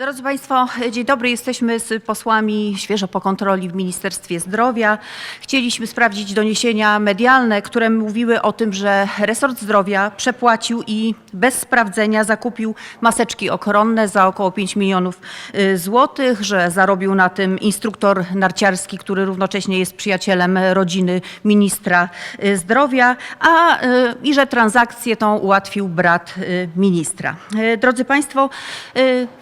Drodzy Państwo, dzień dobry. Jesteśmy z posłami świeżo po kontroli w Ministerstwie Zdrowia. Chcieliśmy sprawdzić doniesienia medialne, które mówiły o tym, że resort zdrowia przepłacił i bez sprawdzenia zakupił maseczki ochronne za około 5 milionów y, złotych, że zarobił na tym instruktor narciarski, który równocześnie jest przyjacielem rodziny ministra y, zdrowia, a y, i że transakcję tą ułatwił brat ministra. Drodzy Państwo,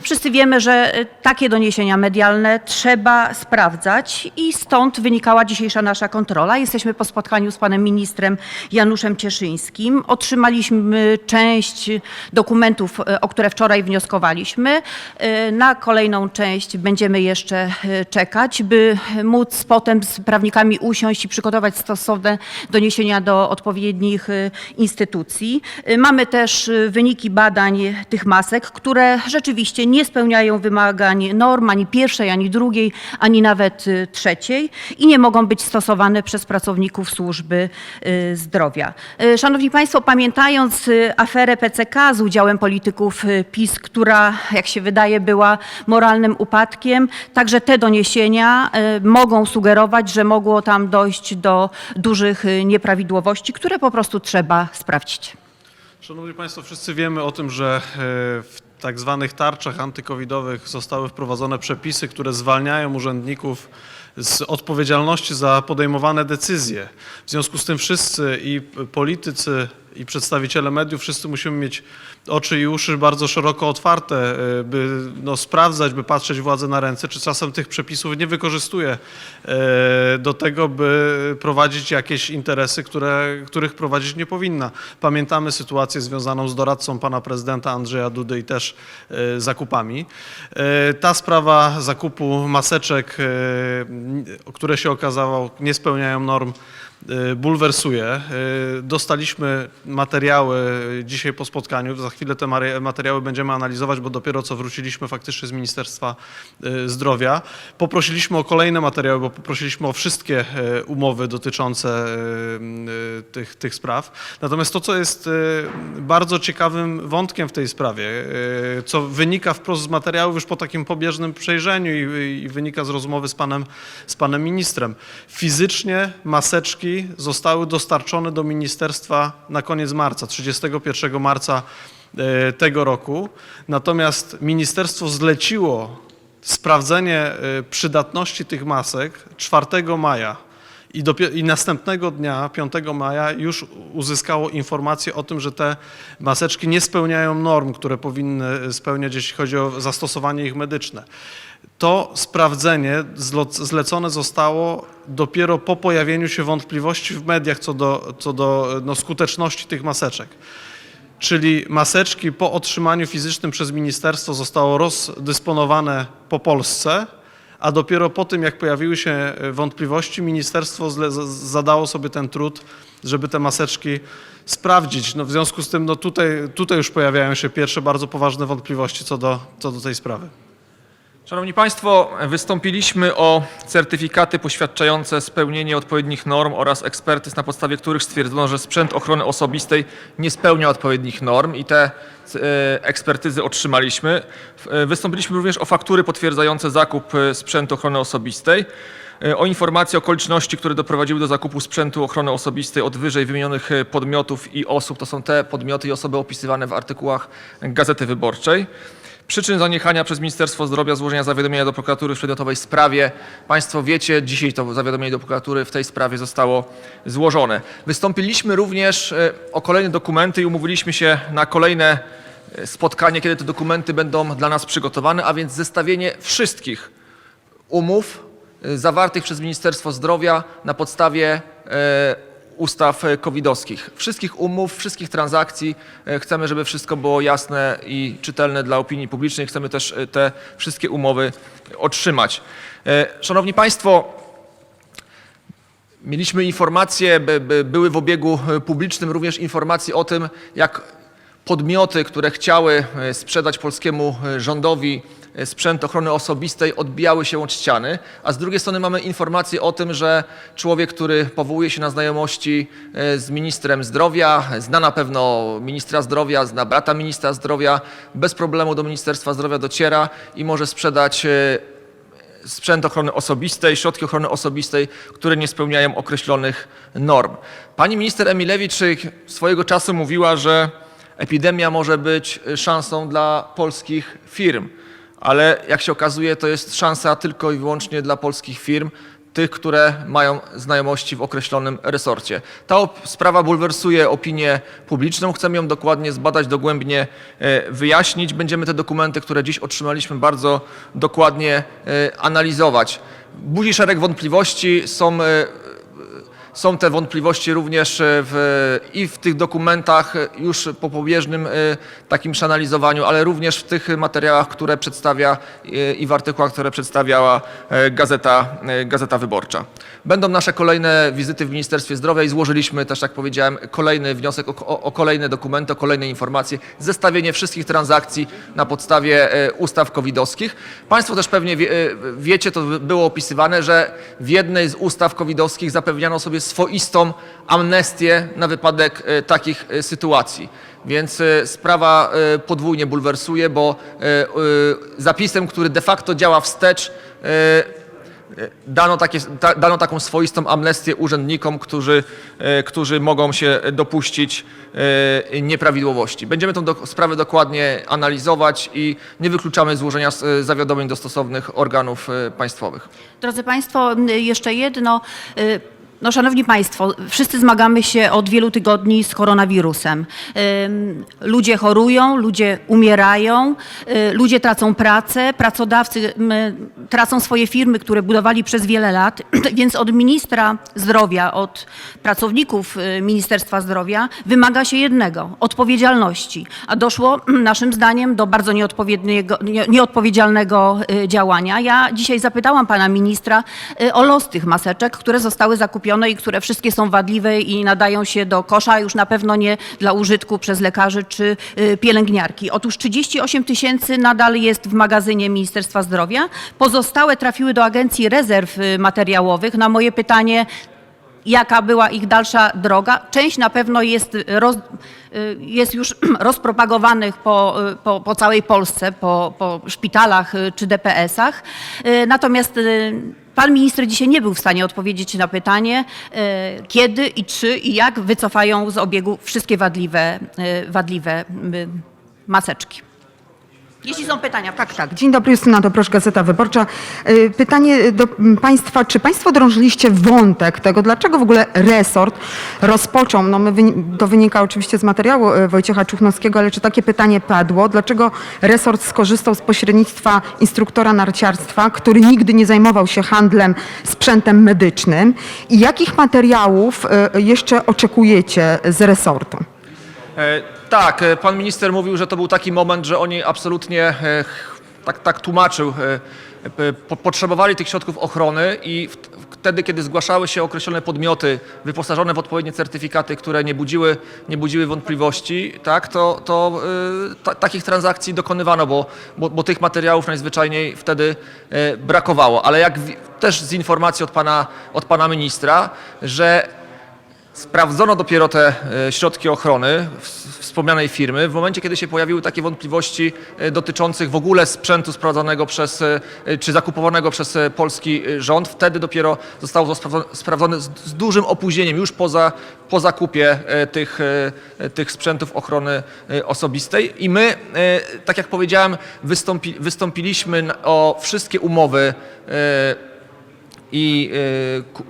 wszyscy wiemy, że y, takie doniesienia medialne trzeba sprawdzać i stąd wynikała dzisiejsza nasza kontrola. Jesteśmy po spotkaniu z panem ministrem Januszem Cieszyńskim. Otrzymaliśmy część dokumentów, y, o które wczoraj wnioskowaliśmy. Y, Na kolejną część będziemy jeszcze czekać, by móc potem z prawnikami usiąść i przygotować stosowne doniesienia do odpowiednich instytucji. Mamy też wyniki badań tych masek, które rzeczywiście nie spełniają wymagań norm ani pierwszej, ani drugiej, ani nawet y, trzeciej i nie mogą być stosowane przez pracowników służby y, zdrowia. Y, Szanowni Państwo, pamiętając aferę PCK z udziałem polityków PiS, która jak się wydaje była moralnym upadkiem, także te doniesienia mogą sugerować, że mogło tam dojść do dużych nieprawidłowości, które po prostu trzeba sprawdzić. Szanowni Państwo, wszyscy wiemy o tym, że w tak zwanych tarczach antykowidowych zostały wprowadzone przepisy, które zwalniają urzędników z odpowiedzialności za podejmowane decyzje. W związku z tym wszyscy i politycy, i przedstawiciele mediów, wszyscy musimy mieć oczy i uszy bardzo szeroko otwarte, e, by no, sprawdzać, by patrzeć władzy na ręce, czy czasem tych przepisów nie wykorzystuje e, do tego, by prowadzić jakieś interesy, które, których prowadzić nie powinna. Pamiętamy sytuację związaną z doradcą pana prezydenta Andrzeja Dudy i też e, zakupami. Ta sprawa zakupu maseczek, które się okazało nie spełniają norm, bulwersuje. E, Dostaliśmy materiały dzisiaj po spotkaniu. Za chwilę te materiały będziemy analizować, bo dopiero co wróciliśmy faktycznie z Ministerstwa e, Zdrowia. Poprosiliśmy o kolejne materiały, bo poprosiliśmy o wszystkie umowy dotyczące tych, tych spraw. Natomiast to, co jest bardzo ciekawym wątkiem w tej sprawie, co wynika wprost z materiałów już po takim pobieżnym przejrzeniu i, i wynika z rozmowy z panem, z panem ministrem. Fizycznie maseczki zostały dostarczone do ministerstwa na koniec marca, 31 marca e, tego roku. Natomiast ministerstwo zleciło sprawdzenie e, przydatności tych masek 4 maja. I, dopie- I następnego dnia, 5 maja, już uzyskało informację o tym, że te maseczki nie spełniają norm, które powinny spełniać, jeśli chodzi o zastosowanie ich medyczne. To sprawdzenie zlecone zostało dopiero po pojawieniu się wątpliwości w mediach co do, co do no, skuteczności tych maseczek. Czyli maseczki po otrzymaniu fizycznym przez ministerstwo zostało rozdysponowane po Polsce, a dopiero po tym, jak pojawiły się e, wątpliwości, ministerstwo zadało sobie ten trud, żeby te maseczki sprawdzić. No, w związku z tym no, tutaj, tutaj już pojawiają się pierwsze bardzo poważne wątpliwości co do, co do tej sprawy. Szanowni Państwo, wystąpiliśmy o certyfikaty poświadczające spełnienie odpowiednich norm oraz ekspertyz, na podstawie których stwierdzono, że sprzęt ochrony osobistej nie spełnia odpowiednich norm i te e, ekspertyzy otrzymaliśmy. E, Wystąpiliśmy również o faktury potwierdzające zakup e, sprzętu ochrony osobistej, o informacje o okoliczności, które doprowadziły do zakupu sprzętu ochrony osobistej od wyżej wymienionych podmiotów i osób. To są te podmioty i osoby opisywane w artykułach Gazety Wyborczej. Przyczyn zaniechania przez Ministerstwo Zdrowia złożenia zawiadomienia do prokuratury w przedmiotowej sprawie. Państwo wiecie, dzisiaj to zawiadomienie do prokuratury w tej sprawie zostało złożone. Wystąpiliśmy również e, o kolejne dokumenty i umówiliśmy się na kolejne e, spotkanie, kiedy te dokumenty będą dla nas przygotowane, a więc zestawienie wszystkich umów y, zawartych przez Ministerstwo Zdrowia na podstawie e, ustaw e, covidowskich. Wszystkich umów, wszystkich transakcji. E, Chcemy, żeby wszystko było jasne i czytelne dla opinii publicznej. Chcemy też e, te wszystkie umowy otrzymać. E, Szanowni Państwo, Mieliśmy informacje, by, by były w obiegu e, publicznym również informacje o tym, jak podmioty, które chciały e, sprzedać polskiemu e, rządowi e, sprzęt ochrony osobistej, odbijały się od ściany, a z drugiej strony mamy informację o tym, że człowiek, który powołuje się na znajomości e, z ministrem zdrowia, zna na pewno ministra zdrowia, zna brata ministra zdrowia, bez problemu do Ministerstwa Zdrowia dociera i może sprzedać e, sprzęt ochrony osobistej, środki ochrony osobistej, które nie spełniają określonych norm. Pani minister Emilewicz swojego czasu mówiła, że epidemia może być szansą dla polskich firm, ale jak się okazuje, to jest szansa tylko i wyłącznie dla polskich firm, tych, które mają znajomości w określonym resorcie. Ta sprawa bulwersuje opinię publiczną. Chcemy ją dokładnie zbadać, dogłębnie e, wyjaśnić. Będziemy te dokumenty, które dziś otrzymaliśmy, bardzo dokładnie e, analizować. Budzi szereg wątpliwości. Są e, są te wątpliwości również e, w, i w tych dokumentach e, już po pobieżnym e, takim przeanalizowaniu, ale również w tych materiałach, które przedstawia i w artykułach, które przedstawiała Gazeta, Gazeta Wyborcza. Będą nasze kolejne wizyty w Ministerstwie Zdrowia i złożyliśmy też, jak powiedziałem, kolejny wniosek o, o, kolejne dokumenty, o kolejne informacje, zestawienie wszystkich transakcji na podstawie ustaw covidowskich. Państwo też pewnie wie, wiecie, to było opisywane, że w jednej z ustaw covidowskich zapewniano sobie swoistą amnestię na wypadek e, takich e, sytuacji. Więc e, sprawa podwójnie bulwersuje, bo zapisem, który de facto działa wstecz, dano, takie, ta, dano taką swoistą amnestię urzędnikom, którzy, którzy mogą się dopuścić nieprawidłowości. Będziemy tę do, sprawę dokładnie analizować i nie wykluczamy złożenia zawiadomień do stosownych organów państwowych. Drodzy Państwo, jeszcze jedno. No, szanowni Państwo, wszyscy zmagamy się od wielu tygodni z koronawirusem. Ludzie chorują, ludzie umierają, y, ludzie tracą pracę, pracodawcy tracą swoje firmy, które budowali przez wiele lat, więc od ministra zdrowia, od pracowników y, Ministerstwa Zdrowia wymaga się jednego odpowiedzialności. A doszło naszym zdaniem do bardzo nieodpowiedzialnego y, działania. Ja dzisiaj zapytałam pana ministra o los tych maseczek, które zostały zakupione i które wszystkie są wadliwe i nadają się do kosza, już na pewno nie dla użytku przez lekarzy czy y, pielęgniarki. Otóż 38 tysięcy nadal jest w magazynie Ministerstwa Zdrowia. Pozostałe trafiły do Agencji Rezerw y, Materiałowych. Na moje pytanie, jaka była ich dalsza droga. Część na pewno jest, roz, y, jest już rozpropagowanych po, po, po całej Polsce, po, po szpitalach czy DPS-ach. Natomiast pan minister dzisiaj nie był w stanie odpowiedzieć na pytanie, y, kiedy i czy i jak wycofają z obiegu wszystkie wadliwe, y, wadliwe maseczki. Jeśli są pytania, Tak, tak. Dzień dobry, Justyna Dobrosz, Gazeta Wyborcza. Y, Pytanie do Państwa, czy Państwo drążyliście wątek tego, dlaczego w ogóle resort rozpoczął, no my, to wynika oczywiście z materiału y, Wojciecha Czuchnowskiego, ale czy takie pytanie padło, dlaczego resort skorzystał z pośrednictwa instruktora narciarstwa, który nigdy nie zajmował się handlem sprzętem medycznym i jakich materiałów y, jeszcze oczekujecie z resortu? Tak, e, pan minister mówił, że to był taki moment, że oni absolutnie e, tak, tak tłumaczył. e, po- Potrzebowali tych środków ochrony i wtedy, kiedy zgłaszały się określone podmioty wyposażone w odpowiednie certyfikaty, które nie budziły, nie budziły wątpliwości, tak, to, to ta, takich transakcji dokonywano, bo, bo, bo tych materiałów najzwyczajniej wtedy brakowało. Ale jak też z informacji od pana, od pana ministra, że Sprawdzono dopiero te e, środki ochrony wspomnianej firmy w momencie, kiedy się pojawiły takie wątpliwości e, dotyczących w ogóle sprzętu sprawdzonego przez, e, czy zakupowanego przez polski rząd. Wtedy dopiero zostało to sprawdzone, z, dużym opóźnieniem, już poza, po zakupie tych, tych sprzętów ochrony osobistej. I my, tak jak powiedziałem, wystąpi, wystąpiliśmy o wszystkie umowy i ku-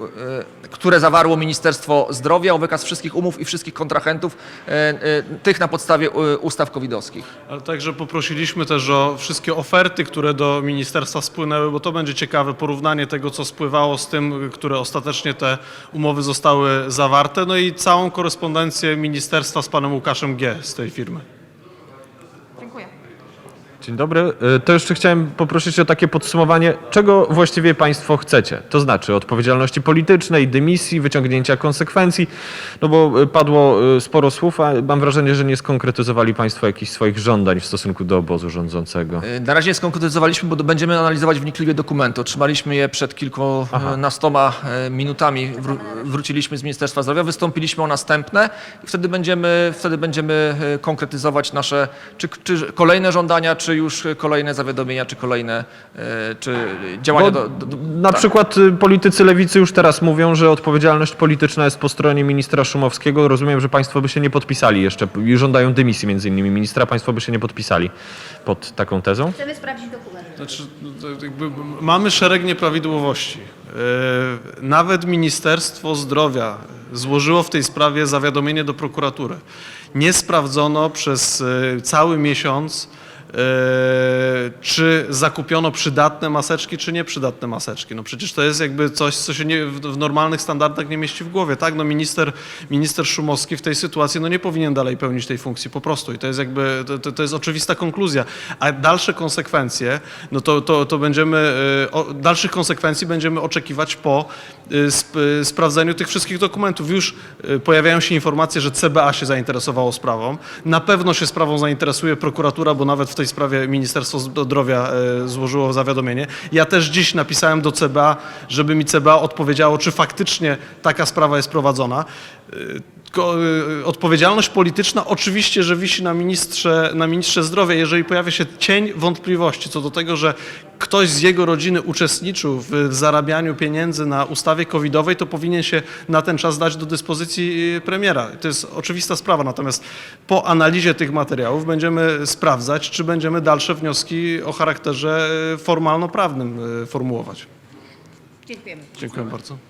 y, które zawarło Ministerstwo Zdrowia, o wykaz wszystkich umów i wszystkich kontrahentów, y, tych na podstawie ustaw covidowskich. Ale także poprosiliśmy też o wszystkie oferty, które do ministerstwa spłynęły, bo to będzie ciekawe porównanie tego, co spływało z tym, które ostatecznie te umowy zostały zawarte, no i całą korespondencję ministerstwa z panem Łukaszem G. z tej firmy. Dzień dobry. E, To jeszcze chciałem poprosić o takie podsumowanie, czego właściwie Państwo chcecie. To znaczy odpowiedzialności politycznej, dymisji, wyciągnięcia konsekwencji, no bo e, padło e, sporo słów, a mam wrażenie, że nie skonkretyzowali Państwo jakichś swoich żądań w stosunku do obozu rządzącego. Na razie nie skonkretyzowaliśmy, bo będziemy analizować wnikliwie dokumenty. Otrzymaliśmy je przed kilkunastoma e, minutami. Wró- wróciliśmy z Ministerstwa Zdrowia, wystąpiliśmy o następne i wtedy będziemy, wtedy będziemy konkretyzować nasze czy, czy kolejne żądania, czy już kolejne zawiadomienia, czy kolejne e, czy działania do, do, do, Na przykład y, politycy lewicy już teraz mówią, że odpowiedzialność polityczna jest po stronie ministra Szumowskiego. Rozumiem, że Państwo by się nie podpisali jeszcze i żądają dymisji między innymi ministra. Państwo by się nie podpisali pod taką tezą? Chcemy sprawdzić dokument. Znaczy, no mamy szereg nieprawidłowości. E, Nawet Ministerstwo Zdrowia złożyło w tej sprawie zawiadomienie do prokuratury. Nie sprawdzono przez e, cały miesiąc, Äh, czy zakupiono przydatne maseczki, czy nieprzydatne maseczki. No przecież to jest jakby coś, co się nie, w, normalnych standardach nie mieści w głowie, tak? No minister, minister Szumowski w tej sytuacji no nie powinien dalej pełnić tej funkcji po prostu i to jest jakby, to, to, jest oczywista konkluzja. A dalsze konsekwencje, no to, to, to będziemy, e, o, dalszych konsekwencji będziemy oczekiwać po e, sp, e, sprawdzeniu tych wszystkich dokumentów. Już pojawiają się informacje, że CBA się zainteresowało sprawą. Na pewno się sprawą zainteresuje prokuratura, bo nawet w tej sprawie Ministerstwo Zdrowia e, złożyło zawiadomienie. Ja też dziś napisałem do CBA, żeby mi CBA odpowiedziało, czy faktycznie taka sprawa jest prowadzona. E, Odpowiedzialność polityczna oczywiście, że wisi na ministrze, na ministrze zdrowia, jeżeli pojawia się cień wątpliwości co do tego, że ktoś z jego rodziny uczestniczył w zarabianiu pieniędzy na ustawie covidowej, to powinien się na ten czas dać do dyspozycji e, premiera. To jest oczywista sprawa, natomiast po analizie tych materiałów będziemy sprawdzać, czy będziemy dalsze wnioski o charakterze e, formalno-prawnym formułować. Dziękujemy. Dziękuję bardzo.